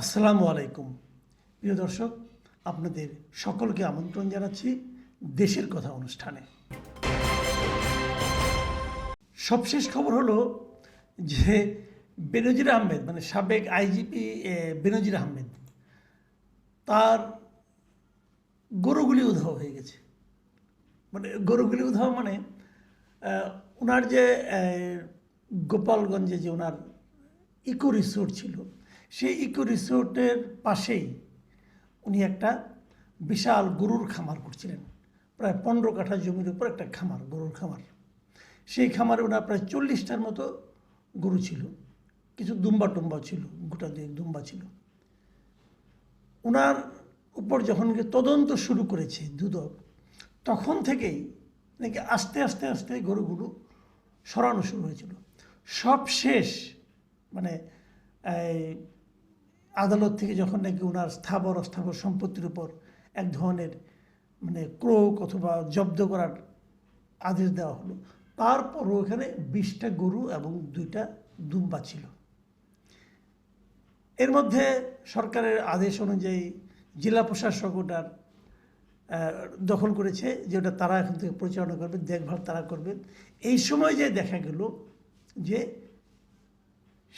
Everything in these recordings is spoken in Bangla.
আসসালামু আলাইকুম। প্রিয় দর্শক, আপনাদের সকলকে আমন্ত্রণ জানাচ্ছি দেশের কথা অনুষ্ঠানে। সবশেষ খবর হলো যে বেনজির আহমেদ মানে সাবেক আইজিপি বেনজির আহমেদ, তার গরুগুলি উধাও হয়ে গেছে। মানে গরুগুলি উধাও মানে ওনার যে গোপালগঞ্জে যে ওনার ইকো রিসোর্ট ছিল সেই ইকো রিসোর্টের পাশেই উনি একটা বিশাল গরুর খামার করছিলেন। প্রায় পনেরো কাঠা জমির উপর একটা খামার, গরুর খামার। সেই খামারে ওনার প্রায় চল্লিশটার মতো গরু ছিল। কিছু দুম্বা টুম্বা ছিল, গোটা দিয়ে দুম্বা ছিল। ওনার উপর যখন তদন্ত শুরু করেছে দুদক, তখন থেকেই নাকি আস্তে আস্তে আস্তে গরুগুলো সরানো শুরু হয়েছিল। সব শেষ মানে আদালত থেকে যখন নাকি ওনার স্থাবর অস্থাবর সম্পত্তির উপর এক ধরনের মানে ক্রোক অথবা জব্দ করার আদেশ দেওয়া হলো, তারপরও ওখানে বিশটা গরু এবং দুইটা দুম্বা ছিল। এর মধ্যে সরকারের আদেশ অনুযায়ী জেলা প্রশাসক ওটার দখল করেছে যে ওটা তারা এখন থেকে পরিচালনা করবে, দেখভাল তারা করবেন এই সময় যে দেখা গেল যে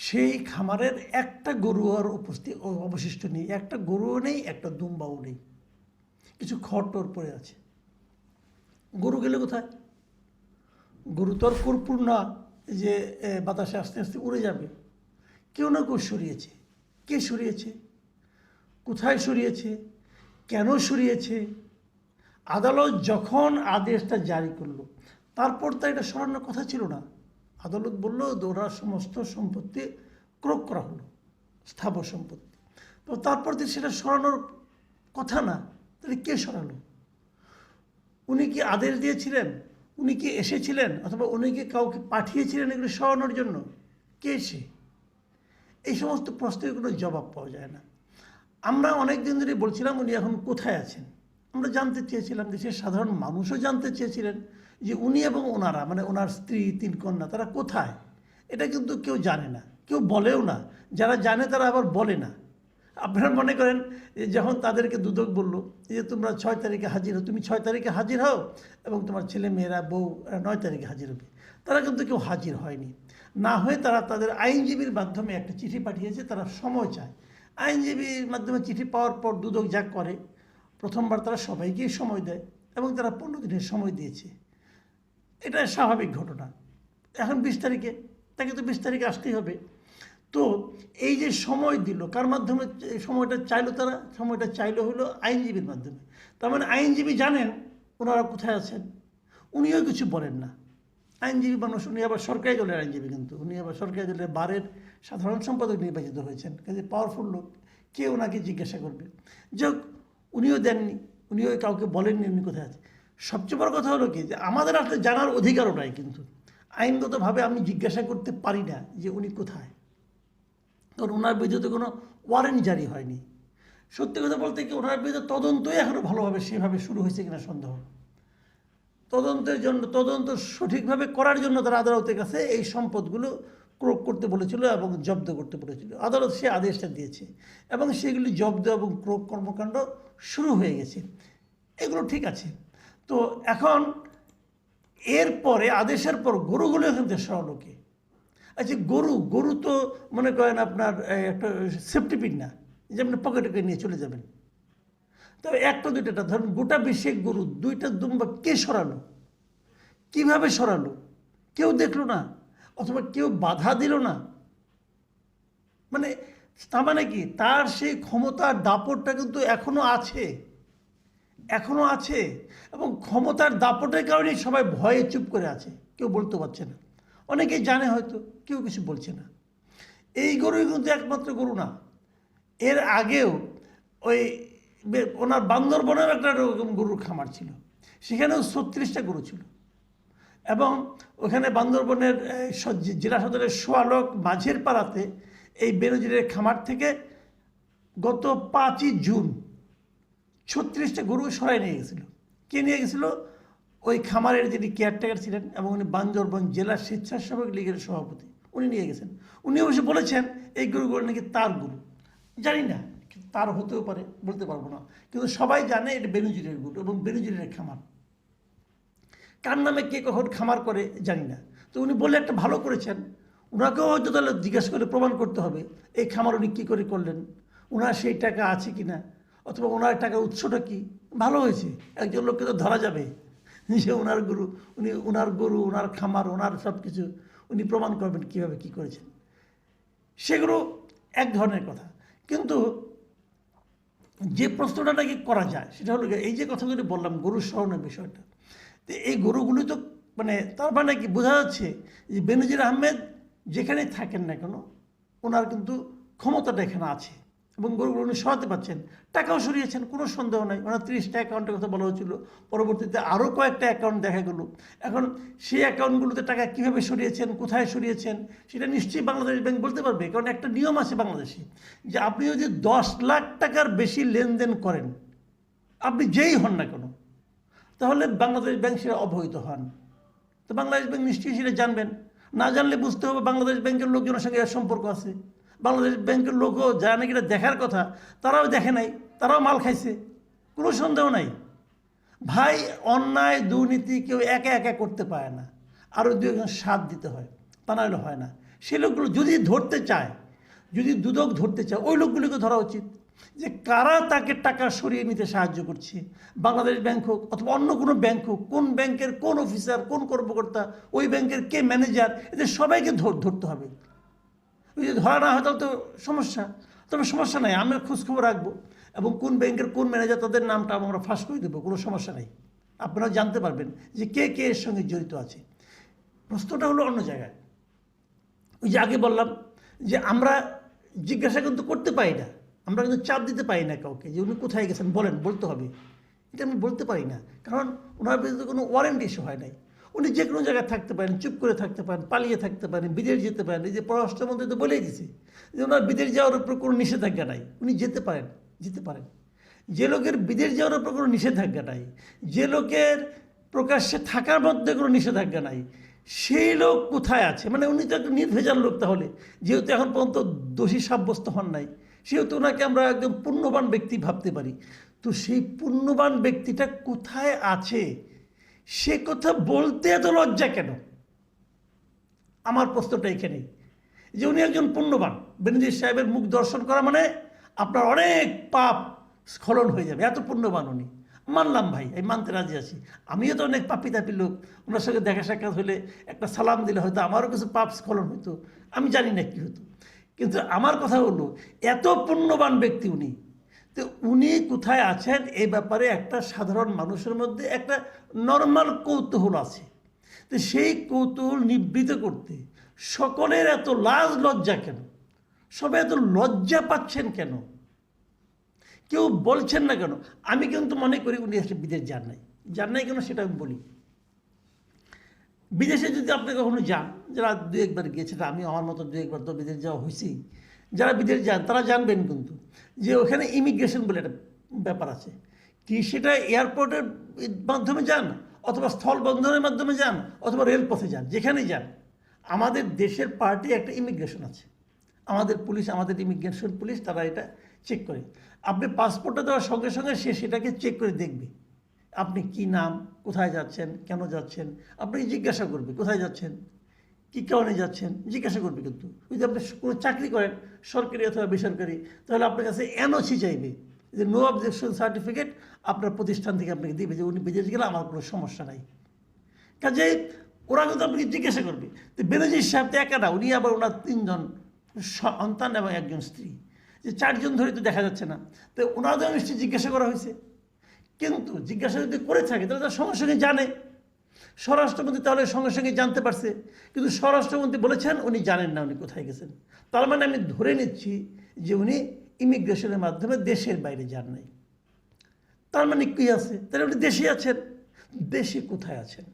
সেই খামারের একটা গরু আর উপস্থিত অবশিষ্ট নেই, একটা গরুও নেই, একটা দুম্বাও নেই। কিছু খড়টর পড়ে আছে। গরু গেলে কোথায়? গরু তো আর কর্পূর না যে বাতাসে আস্তে আস্তে উড়ে যাবে। কেউ না কেউ সরিয়েছে। কে সরিয়েছে? কোথায় সরিয়েছে? কেন সরিয়েছে? আদালত যখন আদেশটা জারি করল, তারপর তো এটা সরানোর কথা ছিল না। আদালত বলল ওরা সমস্ত সম্পত্তি ক্রোক করা হলো স্থাবর সম্পত্তি। তো তারপর তো সেটা সরানোর কথা না, তাহলে কে সরালো? উনি কি আদেশ দিয়েছিলেন? উনি কি এসেছিলেন? অথবা উনি কি কাউকে পাঠিয়েছিলেন এগুলো সরানোর জন্য? কে সে? এই সমস্ত প্রশ্নের কোনো জবাব পাওয়া যায় না। আমরা অনেক দিন ধরে বলছিলাম উনি এখন কোথায় আছেন? আমরা জানতে চেয়েছিলাম দেশের সাধারণ মানুষও জানতে চেয়েছিলেন। যে উনি এবং ওনারা মানে ওনার স্ত্রী, তিন কন্যা, তারা কোথায়? এটা কিন্তু কেউ জানে না, কেউ বলেও না। যারা জানে তারা আবার বলে না। আপনারা মনে করেন যখন তাদেরকে দুদক বলল যে তোমরা ছয় তারিখে হাজির হও, তুমি ছয় তারিখে হাজির হও এবং তোমার ছেলে, মেয়েরা, বউ নয় তারিখে হাজির হবে। তারা কিন্তু কেউ হাজির হয়নি। না হয়ে তারা তাদের আইনজীবীর মাধ্যমে একটা চিঠি পাঠিয়েছে, তারা সময় চায়। আইনজীবীর মাধ্যমে চিঠি পাওয়ার পর দুদক যা করে, প্রথমবার তারা সবাইকেই সময় দেয় এবং তারা পনেরো দিনের সময় দিয়েছে। এটা স্বাভাবিক ঘটনা। এখন বিশ তারিখে, তাকে তো বিশ তারিখে আসতেই হবে। তো এই যে সময় দিল, কার মাধ্যমে সময়টা চাইলো তারা? সময়টা চাইলো হলো আইনজীবীর মাধ্যমে। তার মানে আইনজীবী জানেন ওনারা কোথায় আছেন। উনিও কিছু বলেন না। আইনজীবী মানুষ, উনি আবার সরকারি দলের আইনজীবী কিন্তু। উনি আবার সরকারি দলের বারের সাধারণ সম্পাদক নির্বাচিত হয়েছেন। কাজে পাওয়ারফুল লোক। কে ওনাকে জিজ্ঞাসা করবে? যাক উনিও দেননি। উনিও কাউকে বলেননি উনি কোথায় আছে সবচেয়ে বড় কথা হলো কি, যে আমাদের আসলে জানার অধিকারও নাই কিন্তু। আইনগতভাবে আমি জিজ্ঞাসা করতে পারি না যে উনি কোথায়। কারণ ওনার বিরুদ্ধে কোনো ওয়ারেন্ট জারি হয়নি। সত্যি কথা বলতে কি, ওনার বিরুদ্ধে তদন্তই এখনও ভালোভাবে সেভাবে শুরু হয়েছে কিনা সন্দেহ। তদন্তের জন্য, তদন্ত সঠিকভাবে করার জন্য তারা আদালতের কাছে এই সম্পদগুলো ক্রোক করতে বলেছিল এবং জব্দ করতে বলেছিল। আদালত সে আদেশটা দিয়েছে এবং সেগুলি জব্দ এবং ক্রোক কর্মকাণ্ড শুরু হয়ে গেছে। এগুলো ঠিক আছে। তো এখন এর পরে, আদেশের পর গরুগুলো এখান থেকে সরালো আচ্ছা গরু গরু তো মনে করেন আপনার একটা সেফটি পিন না যেমন পকেটে করে নিয়ে চলে যাবেন। তবে একটা, দুইটা ধরুন গোটা বিশেক গরু, দুইটা দুম্বা কে সরালো? কীভাবে সরালো? কেউ দেখল না, অথবা কেউ বাধা দিল না। মানে তার মানে কি? তার সেই ক্ষমতার দাপটটা কিন্তু এখনও আছে। এখনও আছে এবং ক্ষমতার দাপটের কারণে সবাই ভয়ে চুপ করে আছে। কেউ বলতে পারছে না। অনেকে জানে হয়তো, কেউ কিছু বলছে না। এই গরুই কিন্তু একমাত্র গরু না। এর আগেও ওই ওনার বান্দরবনের একটা এরকম গরুর খামার ছিল। সেখানেও ছত্রিশটা গরু ছিল। এবং ওখানে বান্দরবনের জেলা সদরের সোয়ালক মাঝের পাড়াতে এই বেনজিরের খামার থেকে গত পাঁচই জুন ছত্রিশটা গরু সরাই নিয়ে গেছিল। কে নিয়ে গেছিল? ওই খামারের যিনি কেয়ারটেকার ছিলেন এবং উনি বান্দরবন জেলা স্বেচ্ছাসেবক লীগের সভাপতি, উনি নিয়ে গেছেন। উনি অবশ্য বলেছেন, এই গরুগুলো নাকি তার গরু। জানি না তার হতেও পারে, বলতে পারব না। কিন্তু সবাই জানে এটা বেনুজিরের গুট এবং বেনুজিরের খামার। কার নামে কে কখন খামার করে, জানি না। তো উনি বলে একটা ভালো করেছেন ওনাকেও হয়তো তাহলে জিজ্ঞাসা করে প্রমাণ করতে হবে, এই খামার উনি কী করে করলেন? ওনার সেই টাকা আছে কি না অথবা ওনার টাকার উৎসটা কি? ভালো হয়েছে। একজন লোককে তো ধরা যাবে। যে ওনার গরু, উনি ওনার গরু, ওনার খামার, ওনার সব কিছু উনি প্রমাণ করবেন কীভাবে কী করেছেন। সেগুলো এক ধরনের কথা। কিন্তু যে প্রশ্নটা নাকি করা যায়, সেটা হলো এই যে কথাগুলি বললাম গরু সহনের বিষয়টা, তো এই গরুগুলি তো মানে তার মানে কি বোঝা যাচ্ছে যে বেনজির আহমেদ যেখানে থাকেন না কেন, ওনার কিন্তু ক্ষমতাটা এখানে আছে। এবং গরুগুলো উনি সরাতে পারছেন। টাকাও সরিয়েছেন, কোনো সন্দেহ নাই। ওনার তিরিশটা অ্যাকাউন্টের কথা বলা হয়েছিল। পরবর্তীতে আরও কয়েকটা অ্যাকাউন্ট দেখা গেলো। এখন সেই অ্যাকাউন্টগুলোতে টাকা কীভাবে সরিয়েছেন, কোথায় সরিয়েছেন, সেটা নিশ্চয়ই বাংলাদেশ ব্যাংক বলতে পারবে। কারণ একটা নিয়ম আছে বাংলাদেশে যে আপনি যদি দশ লাখ টাকার বেশি লেনদেন করেন, আপনি যেই হন না কেন, তাহলে বাংলাদেশ ব্যাংক সেটা অবহিত হন। তো বাংলাদেশ ব্যাংক নিশ্চয়ই সেটা জানবেন। না জানলে বুঝতে হবে বাংলাদেশ ব্যাংকের লোকজনের সঙ্গে এর সম্পর্ক আছে। বাংলাদেশ ব্যাংকের লোকও যারা নাকি দেখার কথা, তারাও দেখে নাই, তারাও মাল খাইছে। কোনো সন্দেহ নাই। ভাই, অন্যায়, দুর্নীতি কেউ একা একা করতে পারে না। আরও দু একজন সাথ দিতে হয়, তা নাহলে হয় না। সেই লোকগুলো যদি ধরতে চায়, যদি দুদক ধরতে চায়, ওই লোকগুলিকে ধরা উচিত যে কারা তাকে টাকা সরিয়ে নিতে সাহায্য করছে। বাংলাদেশ ব্যাংক হোক অথবা অন্য কোনো ব্যাংক হোক, কোন ব্যাংকের কোন অফিসার, কোন কর্মকর্তা, ওই ব্যাংকের কে ম্যানেজার, এদের সবাইকে ধরতে হবে। ওই যে ধরা না হয় তাহলে তো সমস্যা। তবে সমস্যা নাই, আমরা খোঁজখবর রাখব। এবং কোন ব্যাংকের কোন ম্যানেজার তাদের নামটা আমরা ফাঁস করে দেবো, কোনো সমস্যা নেই। আপনারা জানতে পারবেন যে কে কে এর সঙ্গে জড়িত আছে। প্রশ্নটা হলো অন্য জায়গায়। ওই যে আগে বললাম যে আমরা জিজ্ঞাসা কিন্তু করতে পারি না। আমরা কিন্তু চাপ দিতে পারি না কাউকে যে উনি কোথায় গেছেন, বলেন, বলতে হবে। এটা আমি বলতে পারি না। কারণ ওনার বিরুদ্ধে কোনো ওয়ারেন্ট ইস্যু হয় নাই। উনি যে কোনো জায়গায় থাকতে পারেন, চুপ করে থাকতে পারেন, পালিয়ে থাকতে পারেন, বিদেশ যেতে পারেন, এই যে পররাষ্ট্রমন্ত্রী তো বলেই দিছে যে ওনার বিদেশ যাওয়ার উপর কোনো নিষেধাজ্ঞা নাই। উনি যেতে পারেন যেতে পারেন। যে লোকের বিদেশ যাওয়ার উপর কোনো নিষেধাজ্ঞা নাই, যে লোকের প্রকাশ্যে থাকার মধ্যে কোনো নিষেধাজ্ঞা নাই, সেই লোক কোথায় আছে? মানে উনি তো একটা নির্ভেজাল লোক তাহলে, যেহেতু এখন পর্যন্ত দোষী সাব্যস্ত হন নাই, সেহেতু ওনাকে আমরা একদম পুণ্যবান ব্যক্তি ভাবতে পারি। তো সেই পুণ্যবান ব্যক্তিটা কোথায় আছে? সে কথা বলতে এত লজ্জা কেন? আমার প্রশ্নটা এখানেই। যে উনি একজন পুণ্যবান। বেনজির সাহেবের মুখ দর্শন করা মানে আপনার অনেক পাপ স্খলন হয়ে যাবে। এত পুণ্যবান উনি। মানলাম ভাই, আমি মানতে রাজি আছি। আমিও তো অনেক পাপি তাপি লোক। ওনার সঙ্গে দেখা সাক্ষাৎ হলে একটা সালাম দিলে হয়তো আমারও কিছু পাপ স্খলন হতো আমি জানি না কী হতো। কিন্তু আমার কথা হলো, এত পুণ্যবান ব্যক্তি উনি তো উনি কোথায় আছেন এই ব্যাপারে একটা সাধারণ মানুষের মধ্যে একটা নর্মাল কৌতূহল আছে। তো সেই কৌতূহল নিবৃত করতে সকলের এত লাজ লজ্জা কেন? সবাই এত লজ্জা পাচ্ছেন কেন? কেউ বলছেন না কেন? আমি কিন্তু মনে করি উনি আসলে বিদেশ যান নাই। যান নাই কেন সেটা আমি বলি। বিদেশে যদি আপনি কখনো যান, যারা দু একবার গিয়েছে আমি আমার মতো দু একবার তো বিদেশ যাওয়া হয়েছি যারা বিদেশ যান, তারা জানবেন কিন্তু যে ওখানে ইমিগ্রেশন বলে একটা ব্যাপার আছে। কি সেটা এয়ারপোর্টের মাধ্যমে যান অথবা স্থল বন্ধনের মাধ্যমে যান অথবা রেলপথে যান, যেখানেই যান। আমাদের দেশের পার্টি একটা ইমিগ্রেশন আছে। আমাদের পুলিশ, আমাদের ইমিগ্রেশন পুলিশ তারা এটা চেক করে। আপনি পাসপোর্টটা দেওয়ার সঙ্গে সঙ্গে সে সেটাকে চেক করে দেখবে। আপনি কি নাম, কোথায় যাচ্ছেন, কেন যাচ্ছেন, আপনি জিজ্ঞাসা করবে, কোথায় যাচ্ছেন। কী কারণে যাচ্ছেন? জিজ্ঞাসা করবে কিন্তু। যদি আপনি কোনো চাকরি করেন, সরকারি অথবা বেসরকারি, তাহলে আপনার কাছে এনওসি চাইবে যে নো অবজেকশন সার্টিফিকেট আপনার প্রতিষ্ঠান থেকে আপনাকে দিবে, যে উনি বিদেশ গেলে আমার কোনো সমস্যা নাই। কাজে ওরা কিন্তু আপনাকে জিজ্ঞাসা করবে তো বেনজির সাহেব তো একা না, উনি আবার ওনার তিনজন সন্তান এবং একজন স্ত্রী। যে চারজন ধরে তো দেখা যাচ্ছে না। তো ওনাদের নিশ্চয়ই জিজ্ঞাসা করা হয়েছে। কিন্তু জিজ্ঞাসা যদি করে থাকে, তাহলে তার সঙ্গে জানে। স্বরাষ্ট্রমন্ত্রী তাহলে সঙ্গে সঙ্গে জানতে পারছে। কিন্তু স্বরাষ্ট্রমন্ত্রী বলেছেন উনি জানেন না উনি কোথায় গেছেন। তার মানে আমি ধরে নিচ্ছি যে উনি ইমিগ্রেশনের মাধ্যমে দেশের বাইরে যান নাই। তার মানে কী আছে? তাহলে উনি দেশে আছেন। দেশে কোথায় আছেন?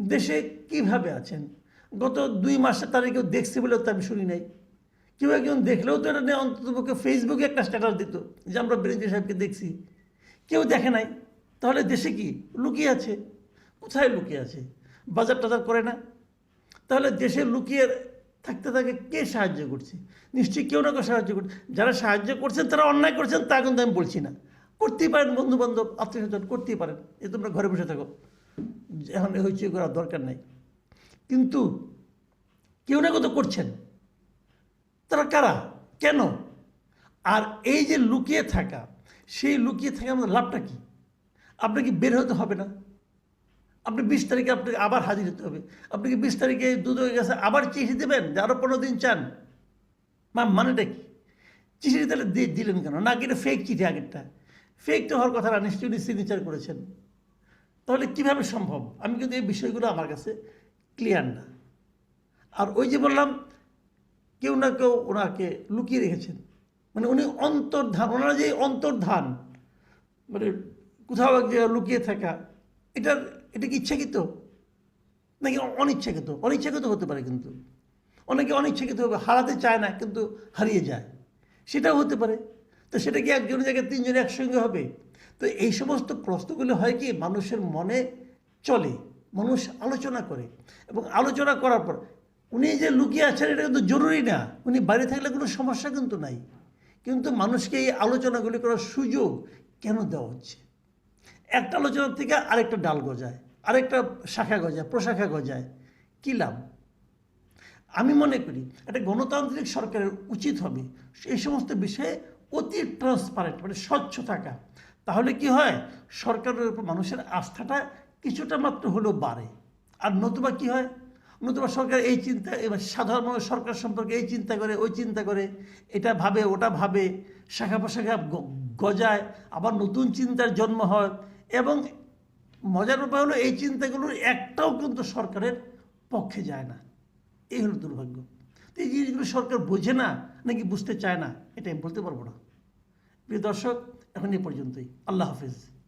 দেশে কীভাবে আছেন? গত দুই মাসে তারা কেউ দেখছে বলেও তো আমি শুনি নাই। কেউ একজন দেখলেও তো এটা নিয়ে অন্ততপক্ষে ফেসবুকে একটা স্ট্যাটাস দিত যে আমরা বেরেন্দ্র সাহেবকে দেখছি। কেউ দেখে নাই। তাহলে দেশে কি? লুকিয়ে আছে। কোথায় লুকিয়ে আছে? বাজার টাজার করে না? তাহলে দেশে লুকিয়ে থাকতে থাকে কে সাহায্য করছে? নিশ্চয়ই কেউ না কেউ সাহায্য করছে। যারা সাহায্য করছেন, তারা অন্যায় করছেন, তা কিন্তু আমি বলছি না। করতেই পারেন বন্ধু বান্ধব আত্মীয় স্বজন করতেই পারেন। এ তোমরা ঘরে বসে থাকো। এখন হইচই করার দরকার নেই। কিন্তু কেউ না কেউ তো করছেন। তারা কারা? কেন? আর এই যে লুকিয়ে থাকা, সেই লুকিয়ে থাকা আমাদের লাভটা কি? আপনাকে বের হতে হবে না? আপনি বিশ তারিখে আপনাকে আবার হাজির হতে হবে। আপনি কি বিশ তারিখে হয়ে গেছে আবার চিঠি দেবেন যে আরও পনেরো দিন চান? মা, মানেটা কি? চিঠি তাহলে দিলেন কেন? না কি এটা ফেক চিঠি আগেরটা? ফেক তো হওয়ার কথা না, নিশ্চয়ই উনি সিগনেচার করেছেন। তাহলে কীভাবে সম্ভব? আমি কিন্তু এই বিষয়গুলো আমার কাছে ক্লিয়ার না। আর ওই যে বললাম, কেউ না কেউ ওনাকে লুকিয়ে রেখেছেন। মানে উনি অন্তর্ধান, ওনারা যে অন্তর্ধান মানে কোথাও এক জায়গায় লুকিয়ে থাকা, এটার এটা কি ইচ্ছাকৃত? নাকি অনিচ্ছাকৃত? অনিচ্ছাকৃত হতে পারে কিন্তু। অনেকে অনিচ্ছাকৃতভাবে হারাতে চায় না, কিন্তু হারিয়ে যায়। সেটাও হতে পারে। তো সেটা কি একজনের জায়গায় তিনজন একসঙ্গে হবে? তো এই সমস্ত প্রশ্নগুলো হয় কি, মানুষের মনে চলে, মানুষ আলোচনা করে। এবং আলোচনা করার পর উনি যে লুকিয়ে আছেন, এটা কিন্তু জরুরি না। উনি বাইরে থাকলে কোনো সমস্যা কিন্তু নাই। কিন্তু মানুষকে এই আলোচনাগুলি করার সুযোগ কেন দেওয়া হচ্ছে? একটা আলোচনার থেকে আরেকটা ডাল গজায়, আরেকটা শাখা গজায়, প্রশাখা গজায়। কী লাভ? আমি মনে করি একটা গণতান্ত্রিক সরকারের উচিত হবে এই সমস্ত বিষয়ে অতি ট্রান্সপারেন্ট মানে স্বচ্ছ থাকা। তাহলে কি হয়? সরকারের উপর মানুষের আস্থাটা কিছুটা মাত্র হলেও বাড়ে। আর নতুবা কি হয়? নতুবা সরকার এই চিন্তা, এবার সাধারণ মানুষ সরকার সম্পর্কে এই চিন্তা করে, ওই চিন্তা করে, এটা ভাবে, ওটা ভাবে, শাখা প্রশাখা গজায়, আবার নতুন চিন্তার জন্ম হয়। এবং মজার ব্যাপার হলো, এই চিন্তাগুলোর একটাও কিন্তু সরকারের পক্ষে যায় না। এই হলো দুর্ভাগ্য। তো এই জিনিসগুলো সরকার বোঝে না, নাকি বুঝতে চায় না এটা আমি বলতে পারব না। প্রিয় দর্শক, এখন এ পর্যন্তই। আল্লাহ হাফিজ।